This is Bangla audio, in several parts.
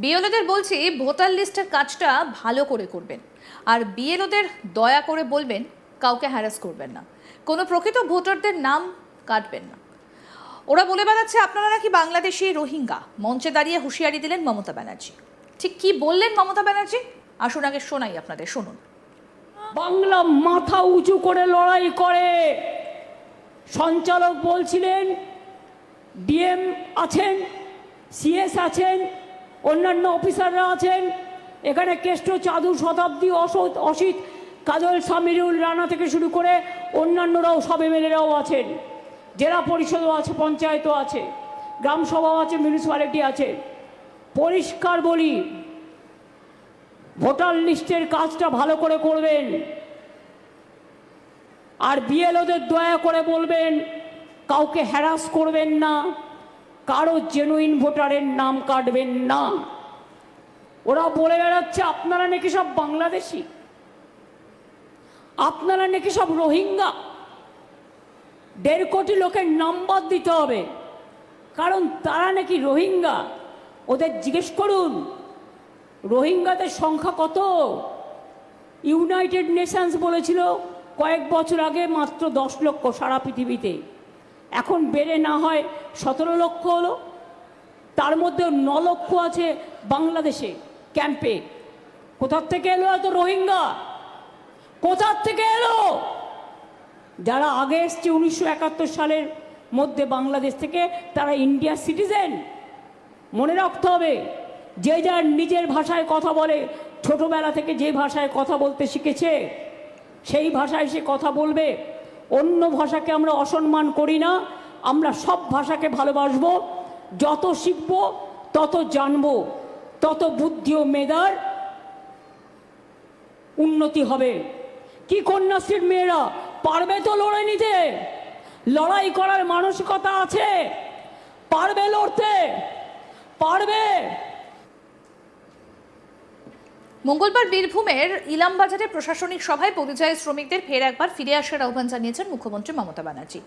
বিএলওদের বলছি, ভোটার লিস্টের কাজটা ভালো করে করবেন। আর বিএলওদের দয়া করে বলবেন, কাউকে হ্যারাস করবেন না। কোনো প্রকৃত ভোটারদের নাম কাটবেন না। ওরা বলে বেড়াচ্ছে, আপনারা নাকি বাংলাদেশি রোহিঙ্গা। মঞ্চে দাঁড়িয়ে হুঁশিয়ারি দিলেন মমতা ব্যানার্জি। ঠিক কি বললেন মমতা ব্যানার্জি? আসুন আগে শোনাই আপনাদের, শুনুন। বাংলা মাথা উঁচু করে লড়াই করে। সঞ্চালক বলছিলেন, ডিএম আছেন, সিএস আছেন অন্যান্য অফিসাররা আছেন। এখানে কেষ্ট, চাদু, শতাব্দী, অসৎ, অসিত, কাজল সামিরুল রানা থেকে শুরু করে অন্যান্যরাও সব এমএলএরাও আছেন। জেলা পরিষদও আছে, পঞ্চায়েতও আছে, গ্রাম সভাও আছে, মিউনিসিপ্যালিটি আছে। পরিষ্কার বলি, ভোটার লিস্টের কাজটা ভালো করে করবেন। আর বিএলওদের দয়া করে বলবেন, কাউকে হ্যারাস করবেন না। কারও জেনুইন ভোটারের নাম কাটবেন না। ওরা বলে বেড়াচ্ছে, আপনারা নাকি সব বাংলাদেশি? আপনারা নাকি সব রোহিঙ্গা? দেড় কোটি লোকের নাম্বার দিতে হবে। কারণ তারা নাকি রোহিঙ্গা। ওদের জিজ্ঞেস করুন, রোহিঙ্গাদের সংখ্যা কত? ইউনাইটেড নেশনস বলেছিল, কয়েক বছর আগে মাত্র দশ লক্ষ সারা পৃথিবীতে। এখন বেড়ে না হয় সতেরো লক্ষ হলো। তার মধ্যে ন লক্ষ আছে বাংলাদেশে ক্যাম্পে। কোথার থেকে এলো এত রোহিঙ্গা? কোথার থেকে এলো? যারা আগে এসছে উনিশশো একাত্তর সালের মধ্যে বাংলাদেশ থেকে, তারা ইন্ডিয়ার সিটিজেন। মনে রাখতে হবে, যে যার নিজের ভাষায় কথা বলে, ছোটবেলা থেকে যে ভাষায় কথা বলতে শিখেছে, সেই ভাষায় সে কথা বলবে। অন্য ভাষাকে আমরা অসম্মান করি না, আমরা সব ভাষাকে ভালোবাসবো। যত শিখব, তত জানব, তত বুদ্ধি ও মেধার উন্নতি হবে। কি কন্যাশ্রীর মেয়েরা, পারবে তো লড়াই নিতে? লড়াই করার মানসিকতা আছে। পারবে লড়তে? পারবে? মঙ্গলবার বীরভূমের ইলামবাজারে প্রশাসনিক সভায় পরিযায়ী শ্রমিকদের ফের একবার ফিরে আসার আহ্বান জানিয়েছেন মুখ্যমন্ত্রী মমতা ব্যানার্জি।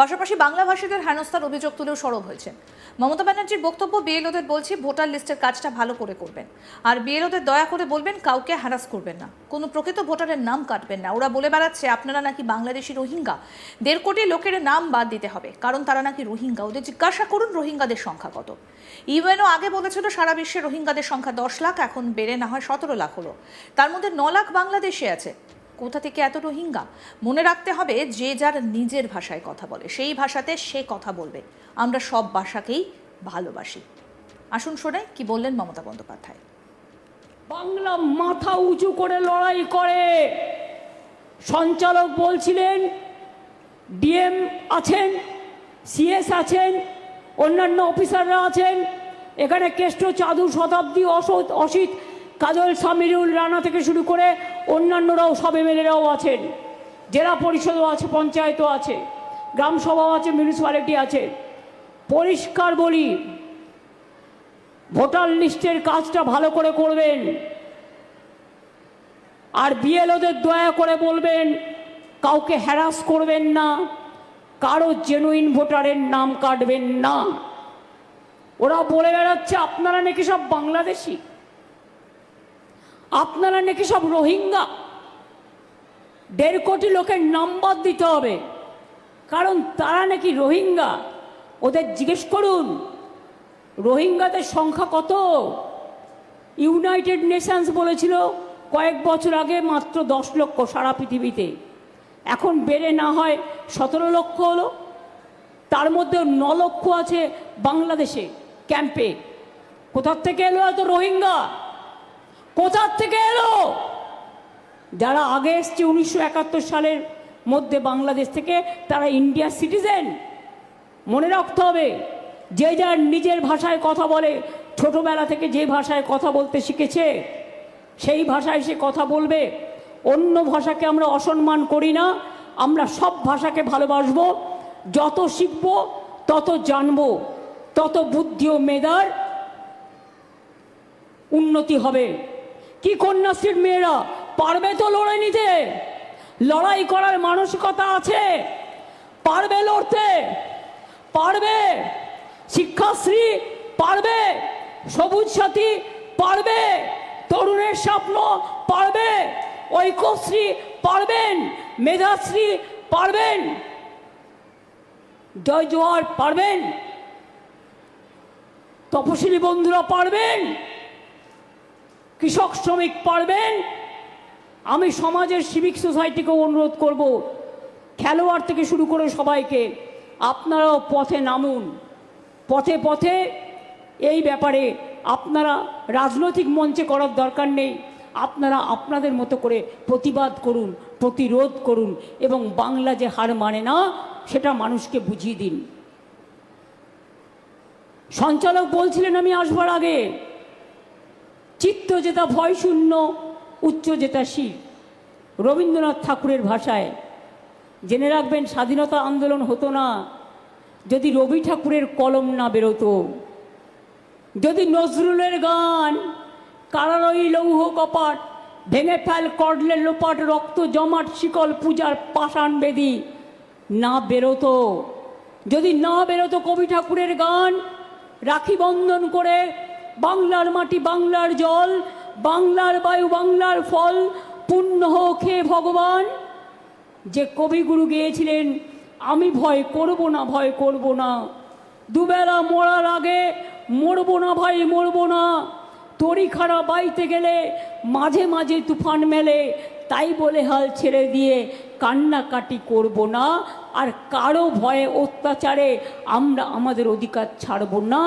পাশাপাশি বাংলাভাষীদের হেনস্থার অভিযোগ তুলেও সরব হয়েছেন। মমতা ব্যানার্জির বক্তব্য বিএলওদের বলছি, ভোটার লিস্টের কাজটা ভালো করে করবেন। আর বিএলওদের দয়া করে বলবেন, কাউকে হ্যারাস করবেন না। কোনো প্রকৃত ভোটারের নাম কাটবেন না। ওরা বলে বেড়াচ্ছে, আপনারা নাকি বাংলাদেশি রোহিঙ্গা। দেড় কোটি লোকের নাম বাদ দিতে হবে, কারণ তারা নাকি রোহিঙ্গা। ওদের জিজ্ঞাসা করুন রোহিঙ্গাদের সংখ্যা কত। ইউএনও আগে বলেছিল, সারা বিশ্বে রোহিঙ্গাদের সংখ্যা দশ লাখ, এখন বেড়ে না হয় সতেরো লাখ। হলো। তার মধ্যে ন লাখ বাংলাদেশে আছে। কোথা থেকে এত রোহিঙ্গা? মনে রাখতে হবে যে যার নিজের ভাষায় কথা বলে, সেই ভাষাতে সে কথা বলবে। আমরা সব ভাষাকেই ভালোবাসি। আসুন শোনাই কি বললেন মমতা বন্দ্যোপাধ্যায়। বাংলা মাথা উঁচু করে লড়াই করে। সঞ্চালক বলছিলেন, ডিএম আছেন, সিএস আছেন, অন্যান্য অফিসাররা আছেন। এখানে কেষ্ট চাদু শতাব্দী অসৎ, অসিত কাজল সামিরুল রানা থেকে শুরু করে অন্যান্যরাও সব এমএলএরাও আছেন। জেলা পরিষদও আছে, পঞ্চায়েতও আছে, গ্রাম সভাও আছে, মিউনিসিপ্যালিটি আছে। পরিষ্কার বলি, ভোটার লিস্টের কাজটা ভালো করে করবেন। আর বিএলওদের দয়া করে বলবেন, কাউকে হ্যারাস করবেন না, কারও জেনুইন ভোটারের নাম কাটবেন না। ওরা বলে বেড়াচ্ছে, আপনারা নাকি সব বাংলাদেশি? আপনারা নাকি সব রোহিঙ্গা? দেড় কোটি লোকের নাম্বার দিতে হবে। কারণ তারা নাকি রোহিঙ্গা। ওদের জিজ্ঞেস করুন, রোহিঙ্গাদের সংখ্যা কত? ইউনাইটেড নেশনস বলেছিল, কয়েক বছর আগে মাত্র দশ লক্ষ সারা পৃথিবীতে। এখন বেড়ে না হয় সতেরো লক্ষ হলো। তার মধ্যে ন লক্ষ আছে বাংলাদেশে ক্যাম্পে। কোথার থেকে এলো এত রোহিঙ্গা? কোথার থেকে এলো? যারা আগে এসছে উনিশশো একাত্তর সালের মধ্যে বাংলাদেশ থেকে, তারা ইন্ডিয়ার সিটিজেন। মনে রাখতে হবে, যে যার নিজের ভাষায় কথা বলে, ছোটোবেলা থেকে যে ভাষায় কথা বলতে শিখেছে, সেই ভাষায় সে কথা বলবে। অন্য ভাষাকে আমরা অসম্মান করি না, আমরা সব ভাষাকে ভালোবাসবো। যত শিখব, তত জানব, তত বুদ্ধি ও মেধার উন্নতি হবে। কি কন্যাশ্রীর মেয়েরা? পারবে তো লড়াই নিতে? লড়াই করার মানসিকতা আছে? পারবে লড়তে? পারবে? শিক্ষাশ্রী পারবে? সবুজ সাথী পারবে? তরুণের স্বপ্ন পারবে? ঐক্যশ্রী পারবেন? মেধাশ্রী পারবেন? জয় জোয়ার পারবেন? তপশিলি বন্ধুরা পারবেন? কৃষক শ্রমিক পারবেন? আমি সমাজের সিভিক সোসাইটিকে অনুরোধ করব, খেলোয়াড় থেকে শুরু করে সবাইকে আপনারাও পথে নামুন। পথে পথে এই ব্যাপারে আপনারা রাজনৈতিক মঞ্চে করার দরকার নেই। আপনারা আপনাদের মতো করে প্রতিবাদ করুন, প্রতিরোধ করুন এবং বাংলা যে হার মানে না, সেটা মানুষকে বুঝিয়ে দিন। সঞ্চালক বলছিলেন আমি আসবার আগে চিত্ত যেটা ভয় শূন্য, উচ্চ যেটা শির। রবীন্দ্রনাথ ঠাকুরের ভাষায়, জেনে রাখবেন, স্বাধীনতা আন্দোলন হতো না। যদি রবি ঠাকুরের কলম না বেরোতো, যদি নজরুলের গান কারারই লৌহ কপাট, ভেঙে ফেল কডলের লোপাট, রক্ত জমাট, শিকল পূজার পাষাণ বেদি না বেরোতো। যদি না বেরোতো কবি ঠাকুরের গান, রাখি বন্ধন করে বাংলার মাটি, বাংলার জল, বাংলার বায়ু, বাংলার ফল পুণ্য হোক হে ভগবান। যে কবিগুরু গিয়েছিলেন, আমি ভয় করব না, ভয় করব না। দুবেলা মরার আগে মরবো না ভাই, মরবো না। তরি খাড়া বাইতে গেলে মাঝে মাঝে তুফান মেলে, তাই বলে হাল ছেড়ে দিয়ে কান্নাকাটি করব না। আর কারও ভয়ে অত্যাচারে আমরা আমাদের অধিকার ছাড়ব না।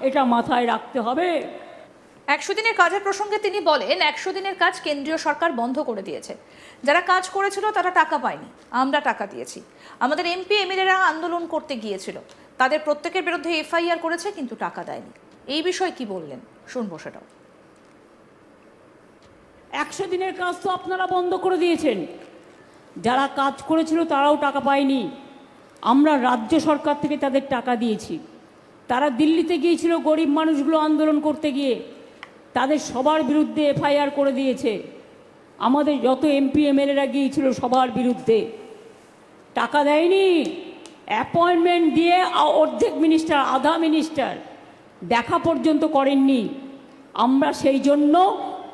এটা মাথায় রাখতে হবে। একশো দিনের কাজের প্রসঙ্গে তিনি বলেন একশো দিনের কাজ কেন্দ্রীয় সরকার বন্ধ করে দিয়েছে। যারা কাজ করেছিল তারা টাকা পায়নি। আমরা টাকা দিয়েছি। আমাদের এমপি এমএলএরা আন্দোলন করতে গিয়েছিল। তাদের প্রত্যেকের বিরুদ্ধে এফআইআর করেছে কিন্তু টাকা দেয়নি। এই বিষয়ে কি বললেন? শুনব সেটাও। একশো দিনের কাজ তো আপনারা বন্ধ করে দিয়েছেন। যারা কাজ করেছিল তারাও টাকা পায়নি। আমরা রাজ্য সরকার থেকে তাদের টাকা দিয়েছি। তারা দিল্লিতে গিয়েছিল গরিব মানুষগুলো আন্দোলন করতে গিয়ে। তাদের সবার বিরুদ্ধে এফআইআর করে দিয়েছে। আমাদের যত এমপি, এমএলএরা গিয়েছিল সবার বিরুদ্ধে। টাকা দেয়নি। অ্যাপয়েন্টমেন্ট দিয়ে অর্ধেক মিনিস্টার, আধা মিনিস্টার দেখা পর্যন্ত করেননি। আমরা সেই জন্য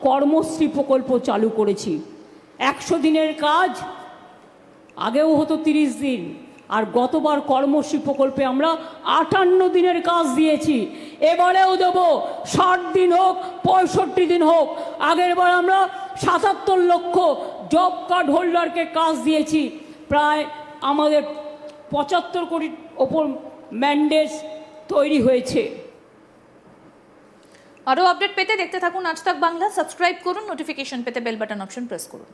কর্মশ্রী প্রকল্প চালু করেছি। একশো দিনের কাজ আগেও হতো তিরিশ দিন, আর গতবার কর্মশ্রী প্রকল্পে আমরা আটান্ন দিনের কাজ দিয়েছি। এবারেও দেবো ষাট দিন হোক, পঁয়ষট্টি দিন হোক, আগের বার আমরা সাতাত্তর লক্ষ জব কার্ড হোল্ডারকে কাজ দিয়েছি। প্রায় আমাদের পঁচাত্তর কোটির ওপর ম্যান্ডেট তৈরি হয়েছে। আরও আপডেট পেতে দেখতে থাকুন আজ তাক বাংলা, সাবস্ক্রাইব করুন, নোটিফিকেশন পেতে বেল বাটন অপশন প্রেস করুন।